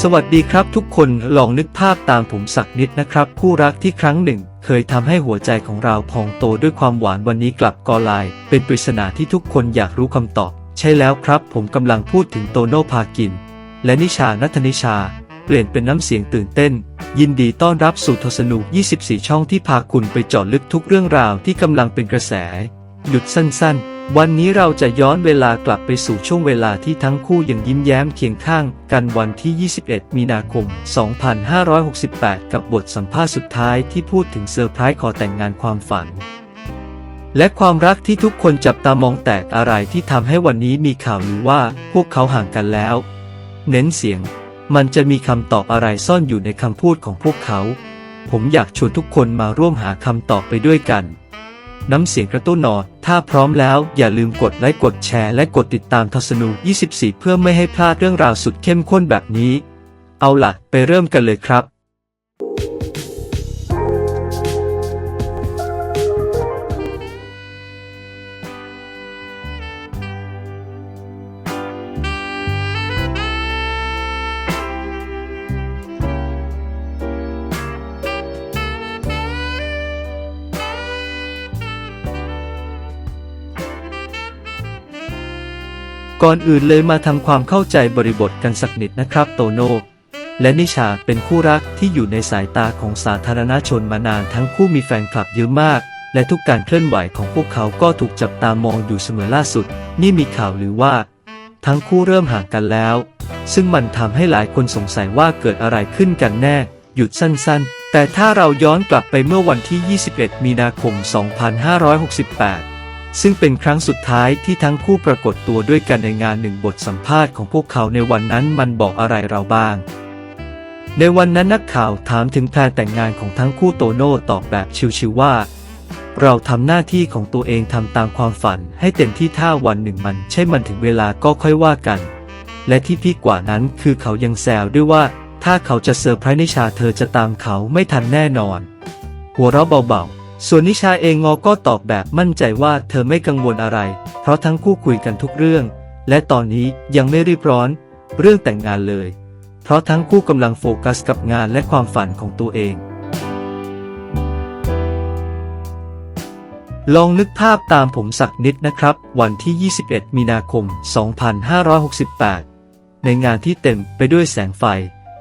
สวัสดีครับทุกคนลองนึกภาพตามผมสักนิดนะครับ คู่รักที่ครั้งหนึ่ง เคยทำให้หัวใจของเราพองโตด้วยความหวานวันนี้กลับกลาย เป็นปริศนาที่ทุกคนอยากรู้คำตอบ ใช่แล้วครับ ผมกำลังพูดถึงโตโน่พากิน และนิชานัทนิชา เปลี่ยนเป็นน้ำเสียงตื่นเต้น ยินดีต้อนรับสู่ทศนุก 24 ช่องที่พาคุณไปเจาะลึกทุกเรื่องราวที่กำลังเป็นกระแส หยุดสั้นๆ วันนี้เราจะย้อนเวลากลับไปสู่ช่วงเวลาที่ทั้งคู่ยังยิ้มแย้มเคียงข้างกันวันที่ 21 มีนาคม 2568 กับบทสัมภาษณ์สุดท้ายที่พูดถึงเซอร์ไพรส์ขอแต่งงานความฝัน และความรักที่ทุกคนจับตามองแตกอะไรที่ทำให้วันนี้มีข่าวลือว่าพวกเขาห่างกันแล้ว เน้นเสียง มันจะมีคำตอบอะไรซ่อนอยู่ในคำพูดของพวกเขา ผมอยากชวนทุกคนมาร่วมหาคำตอบไปด้วยกัน น้ำเสียงกระตุ้นนอ ถ้าพร้อมแล้วอย่าลืมกดไลค์กดแชร์และกดติดตามทศนู 24 เพื่อไม่ให้พลาดเรื่องราวสุดเข้มข้นแบบนี้ เอาล่ะ ไปเริ่มกันเลยครับ ก่อนอื่นเลยมาทำความเข้าใจบริบทกันสักนิดนะครับโตโน่และนิชาเป็นคู่รักที่อยู่ในสายตาของสาธารณชนมานานทั้งคู่มีแฟนคลับเยอะมาก และทุกการเคลื่อนไหวของพวกเขาก็ถูกจับตามองอยู่เสมอล่าสุด นี่มีข่าวหรือว่า ทั้งคู่เริ่มห่างกันแล้ว ซึ่งมันทำให้หลายคนสงสัยว่าเกิดอะไรขึ้นกันแน่ หยุดสั้นๆ แต่ถ้าเราย้อนกลับไปเมื่อวันที่ 21 มีนาคม 2568 ซึ่งเป็นครั้งสุดท้ายที่ทั้งคู่ปรากฏตัวด้วยกันในงานหนึ่งบทสัมภาษณ์ของพวกเขาในวันนั้นมันบอกอะไรเราบ้าง ในวันนั้นนักข่าวถามถึงแพนแต่งงานของทั้งคู่โตโน่ตอบแบบชิวๆว่า เราทำหน้าที่ของตัวเองทำตามความฝันให้เต็มที่ถ้าวันหนึ่งมัน ใช่มันถึงเวลาก็ค่อยว่ากัน และที่พีคกว่านั้นคือเขายังแซวด้วยว่า ถ้าเขาจะเซอร์ไพรส์นิชาเธอจะตามเขาไม่ทันแน่นอน หัวเราะเบาๆ ส่วนนิชาเองงอก็ตอบแบบมั่นใจว่าเธอไม่กังวลอะไร เพราะทั้งคู่คุยกันทุกเรื่อง และตอนนี้ยังไม่รีบร้อน เรื่องแต่งงานเลย เพราะทั้งคู่กำลังโฟกัสกับงานและความฝันของตัวเอง ลองนึกภาพตามผมสักนิดนะครับ วันที่ 21 มีนาคม 2568 ในงานที่เต็มไปด้วยแสงไฟ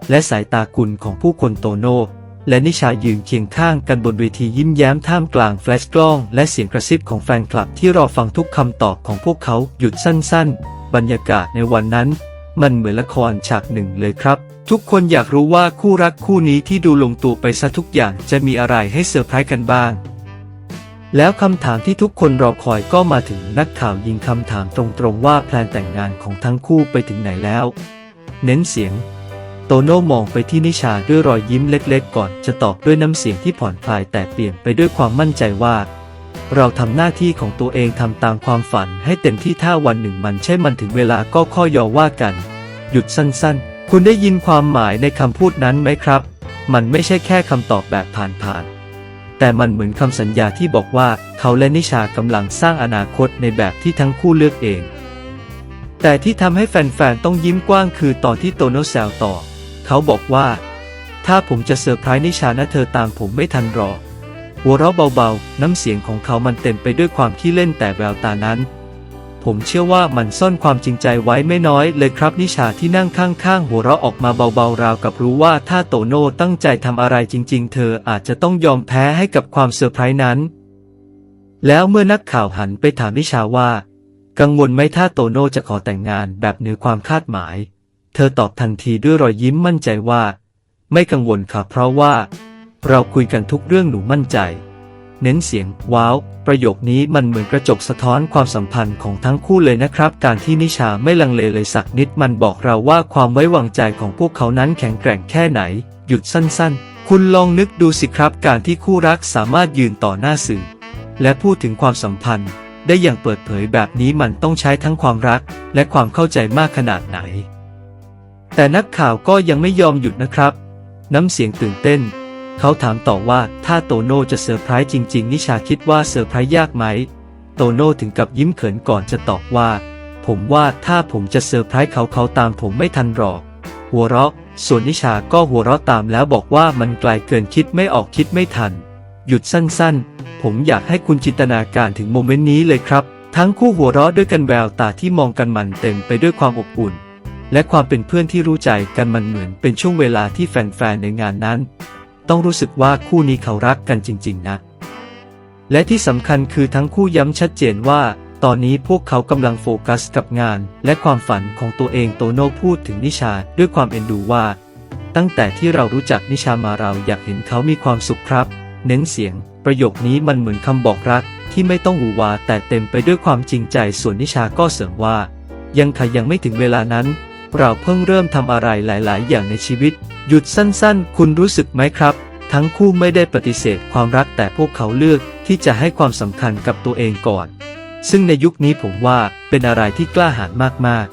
และสายตากุลของผู้คนโตโน่ และนิชายืนเคียงข้างกันบนเวทียิ้มแย้มท่ามกลางแฟลชกล้อง และเสียงกระซิบของแฟนคลับที่รอฟังทุกคำตอบของพวกเขาหยุดสั้นๆ บรรยากาศในวันนั้น มันเหมือนละครฉากหนึ่งเลยครับ ทุกคนอยากรู้ว่าคู่รักคู่นี้ที่ดูลงตัวไปซะทุกอย่างจะมีอะไรให้เซอร์ไพรส์กันบ้าง แล้วคำถามที่ทุกคนรอคอยก็มาถึงนักข่าวยิงคำถามตรงๆว่าแพลนแต่งงานของทั้งคู่ไปถึงไหนแล้ว เน้นเสียง โตโน่มองไปที่นิชาด้วยรอยยิ้มเล็กๆ ก่อนจะตอบด้วยน้ำเสียงที่ผ่อนคลายแต่เปลี่ยนไปด้วยความมั่นใจว่า เราทำหน้าที่ของตัวเองทำตามความฝันให้เต็มที่ถ้าวันหนึ่งมันใช่มันถึงเวลาก็ข้อยอว่ากัน หยุดสั้นๆ คุณได้ยินความหมายในคำพูดนั้นไหมครับ มันไม่ใช่แค่คำตอบแบบผ่านๆ แต่มันเหมือนคำสัญญาที่บอกว่าเขาและนิชากำลังสร้างอนาคตในแบบที่ทั้งคู่เลือกเอง แต่ที่ทำให้แฟนๆต้องยิ้มกว้างคือตอนที่โตโน่แซวต่อ เขาบอกว่า ถ้าผมจะเซอร์ไพรส์นิชานะเธอตามผมไม่ทันรอหัวเราะเบาๆ น้ำเสียงของเขามันเต็มไปด้วยความขี้เล่นแต่แววตานั้น ผมเชื่อว่ามันซ่อนความจริงใจไว้ไม่น้อยเลยครับนิชาที่นั่งข้างๆ หัวเราะออกมาเบาๆ ราวกับรู้ว่าถ้าโตโน่ตั้งใจทำอะไรจริงๆ เธออาจจะต้องยอมแพ้ให้กับความเซอร์ไพรส์นั้น แล้วเมื่อนักข่าวหันไปถามนิชาว่า กังวลไหมถ้าโตโน่จะขอแต่งงานแบบเหนือความคาดหมาย เธอตอบทันทีด้วยรอยยิ้มมั่นใจว่า ไม่กังวลค่ะเพราะว่า เราคุยกันทุกเรื่องหนูมั่นใจ เน้นเสียง ว้าว ประโยคนี้มันเหมือนกระจกสะท้อนความสัมพันธ์ของทั้งคู่เลยนะครับ การที่นิชาไม่ลังเลเลยสักนิดมันบอกเราว่าความไว้วางใจของพวกเขานั้นแข็งแกร่งแค่ไหน หยุดสั้นๆ คุณลองนึกดูสิครับการที่คู่รักสามารถยืนต่อหน้าสื่อ และพูดถึงความสัมพันธ์ ได้อย่างเปิดเผยแบบนี้มันต้องใช้ทั้งความรัก และความเข้าใจมากขนาดไหน แต่นักข่าวก็ยังไม่ยอมหยุดนะครับ น้ำเสียงตื่นเต้น เขาถามต่อว่าถ้าโตโน่จะเซอร์ไพรส์จริง ๆ นิชาคิดว่าเซอร์ไพรส์ยากไหม โตโน่ถึงกับยิ้มเขินก่อนจะตอบว่า ผมว่าถ้าผมจะเซอร์ไพรส์เขาเขาตามผมไม่ทันหรอก หัวเราะ ส่วนนิชาก็หัวเราะตามแล้วบอกว่ามันไกลเกินคิดไม่ออกคิดไม่ทัน หยุดสั้นๆ ผมอยากให้คุณจินตนาการถึงโมเมนต์นี้เลยครับ ทั้งคู่หัวเราะด้วยกันแววตาที่มองกันมันเต็มไปด้วยความอบอุ่น และความเป็นเพื่อนที่รู้ใจกันมันเหมือนเป็นช่วงเวลาที่แฟนๆในงานนั้น ต้องรู้สึกว่าคู่นี้เขารักกันจริง ๆ นะ และที่สำคัญคือทั้งคู่ย้ำชัดเจนว่า ตอนนี้พวกเขากำลังโฟกัสกับงาน และความฝันของตัวเองโตโน่พูดถึงนิชาด้วยความเอ็นดูว่า ตั้งแต่ที่เรารู้จักนิชามาเราอยากเห็นเขามีความสุขครับ เน้นเสียง ประโยคนี้มันเหมือนคำบอกรักที่ไม่ต้องอหวาแต่เต็มไปด้วยความจริงใจส่วนนิชาก็เสริมว่า ยังค่ะยังไม่ถึงเวลานั้น เราเพิ่งเริ่มทำอะไรหลาย ๆ อย่างในชีวิต หยุดสั้น ๆ คุณรู้สึกไหมครับ ทั้งคู่ไม่ได้ปฏิเสธความรักแต่พวกเขาเลือกที่จะให้ความสำคัญกับตัวเองก่อน ซึ่งในยุคนี้ผมว่าเป็นอะไรที่กล้าหาญมาก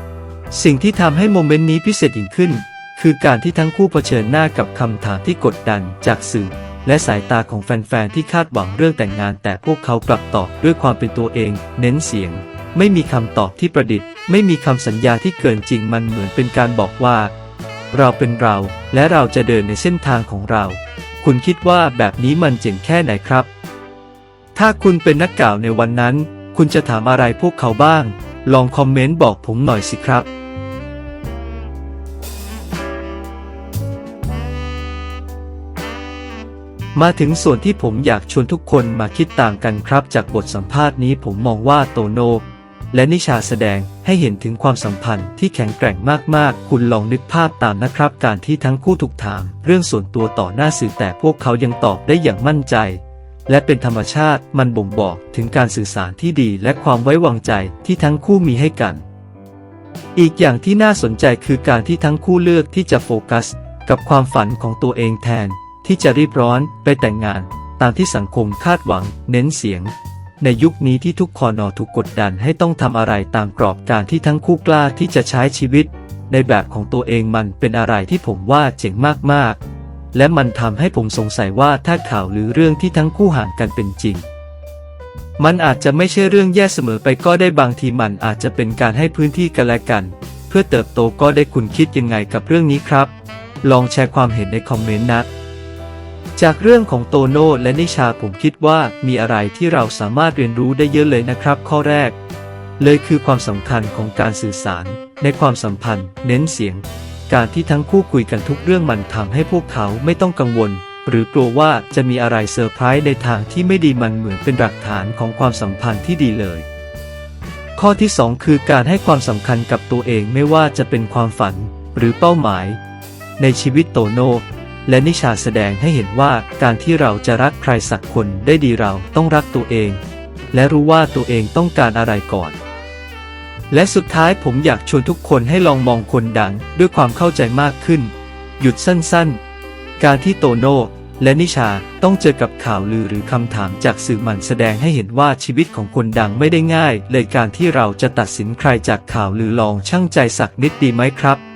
ๆ สิ่งที่ทำให้โมเมนต์นี้พิเศษยิ่งขึ้น คือการที่ทั้งคู่เผชิญหน้ากับคำถามที่กดดันจากสื่อและสายตาของแฟน ๆ ที่คาดหวังเรื่องแต่งงาน แต่พวกเขากลับตอบด้วยความเป็นตัวเอง เน้นเสียง ไม่มีคำตอบที่ประดิษฐ์ ไม่มีคำสัญญาที่เกินจริงมันเหมือนเป็นการบอกว่า เราเป็นเราและเราจะเดินในเส้นทางของเรา คุณคิดว่าแบบนี้มันเจ๋งแค่ไหนครับ ถ้าคุณเป็นนักกล่าวในวันนั้น คุณจะถามอะไรพวกเขาบ้าง ลองคอมเมนต์บอกผมหน่อยสิครับมาถึงส่วนที่ผมอยากชวนทุกคนมาคิดต่ามกันครับ จากบทสัมภาษณ์นี้ผมมองว่าโตโน และนิชาแสดงให้เห็นถึงความสัมพันธ์ที่แข็งแกร่งมากๆ คุณลองนึกภาพตามนะครับ การที่ทั้งคู่ถูกถาม เรื่องส่วนตัวต่อหน้าสื่อแต่พวกเขายังตอบได้อย่างมั่นใจ และเป็นธรรมชาติมันบ่งบอกถึงการสื่อสารที่ดีและความไว้วางใจที่ทั้งคู่มีให้กัน อีกอย่างที่น่าสนใจคือการที่ทั้งคู่เลือกที่จะโฟกัส กับความฝันของตัวเองแทน ที่จะรีบร้อนไปแต่งงาน ตามที่สังคมคาดหวัง เน้นเสียง ในยุคนี้ที่ทุกคอนอถูกกดดันให้ต้องทำอะไรตามกรอบการที่ทั้งคู่กล้าที่จะใช้ชีวิต ในแบบของตัวเองมันเป็นอะไรที่ผมว่าเจ๋งมากๆ และมันทำให้ผมสงสัยว่าถ้าข่าวหรือเรื่องที่ทั้งคู่ห่างกันเป็นจริง มันอาจจะไม่ใช่เรื่องแย่เสมอไปก็ได้บางทีมันอาจจะเป็นการให้พื้นที่กันและกัน เพื่อเติบโตก็ได้คุณคิดยังไงกับเรื่องนี้ครับ ลองแชร์ความเห็นในคอมเมนต์นะ จากเรื่องของโตโน่และนิชาผมคิดว่ามีอะไรที่เราสามารถเรียนรู้ได้เยอะเลยนะครับ ข้อแรก เลยคือความสำคัญของการสื่อสาร ในความสัมพันธ์ เน้นเสียง การที่ทั้งคู่คุยกันทุกเรื่องมันทำให้พวกเขาไม่ต้องกังวล หรือกลัวว่าจะมีอะไรเซอร์ไพรส์ในทางที่ไม่ดีมันเหมือนเป็นหลักฐานของความสัมพันธ์ที่ดีเลย ข้อที่ 2 คือการให้ความสำคัญกับตัวเองไม่ว่าจะเป็นความฝัน หรือเป้าหมาย ในชีวิตโตโน่ และนิชาแสดงให้เห็นว่าการที่เราจะรักใครสักคนได้ดีเราต้องรักตัวเอง และรู้ว่าตัวเองต้องการอะไรก่อน และสุดท้ายผมอยากชวนทุกคนให้ลองมองคนดังด้วยความเข้าใจมากขึ้น หยุดสั้นๆ การที่โตโน่และนิชาต้องเจอกับข่าวลือหรือคำถามจากสื่อมันแสดงให้เห็นว่าชีวิตของคนดังไม่ได้ง่าย เลยการที่เราจะตัดสินใครจากข่าวลือลองช่างใจสักนิดดีไหมครับ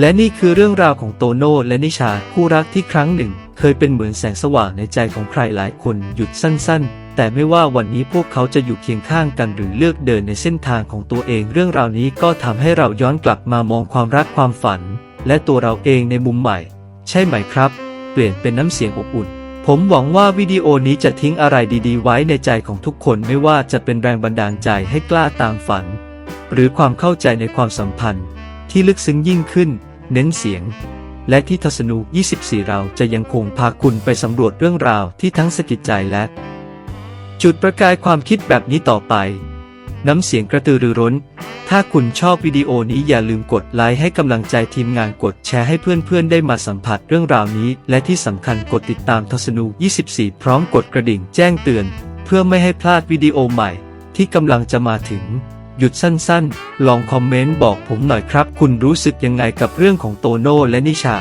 และนี่คือเรื่องราวของโตโน่และนิชาคู่รักที่ครั้งหนึ่ง เคยเป็นเหมือนแสงสว่างในใจของใครหลายคนหยุดสั้น ๆ แต่ไม่ว่าวันนี้พวกเขาจะอยู่เคียงข้างกันหรือเลือกเดินในเส้นทางของตัวเองเรื่องราวนี้ก็ทำให้เราย้อนกลับมามองความรักความฝัน และตัวเราเองในมุมใหม่ ใช่ไหมครับ เปลี่ยนเป็นน้ำเสียงอบอุ่นผมหวังว่าวิดีโอนี้จะทิ้งอะไรดีๆ ไว้ในใจของทุกคนไม่ว่าจะเป็นแรงบันดาลใจให้กล้าตามฝัน หรือความเข้าใจในความสัมพันธ์ที่ลึกซึ้งยิ่งขึ้น เน้นเสียง และที่ทัศนุ 24 เราจะยังคงพาคุณไปสำรวจเรื่องราวที่ทั้งสะกิดใจและ จุดประกายความคิดแบบนี้ต่อไป น้ำเสียงกระตือรือร้น ถ้าคุณชอบวิดีโอนี้อย่าลืมกดไลค์ให้กำลังใจทีมงานกดแชร์ให้เพื่อนๆ ได้มาสัมผัสเรื่องราวนี้ และที่สำคัญกดติดตามทัศนุ 24 พร้อมกดกระดิ่งแจ้งเตือน เพื่อไม่ให้พลาดวิดีโอใหม่ที่กำลังจะมาถึง หยุดสั้นๆ ลองคอมเมนต์บอกผมหน่อยครับ คุณรู้สึกยังไงกับเรื่องของโตโน่และนิชา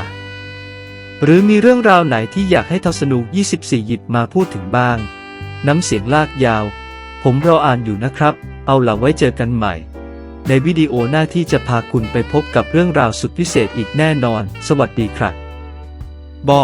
หรือมีเรื่องราวไหนที่อยากให้ทศนุ24 หยิบมาพูดถึงบ้าง น้ำเสียงลากยาว ผมรออ่านอยู่นะครับ เอาล่ะไว้เจอกันใหม่ ในวิดีโอหน้าที่จะพาคุณไปพบกับเรื่องราวสุดพิเศษอีกแน่นอน สวัสดีครับบอ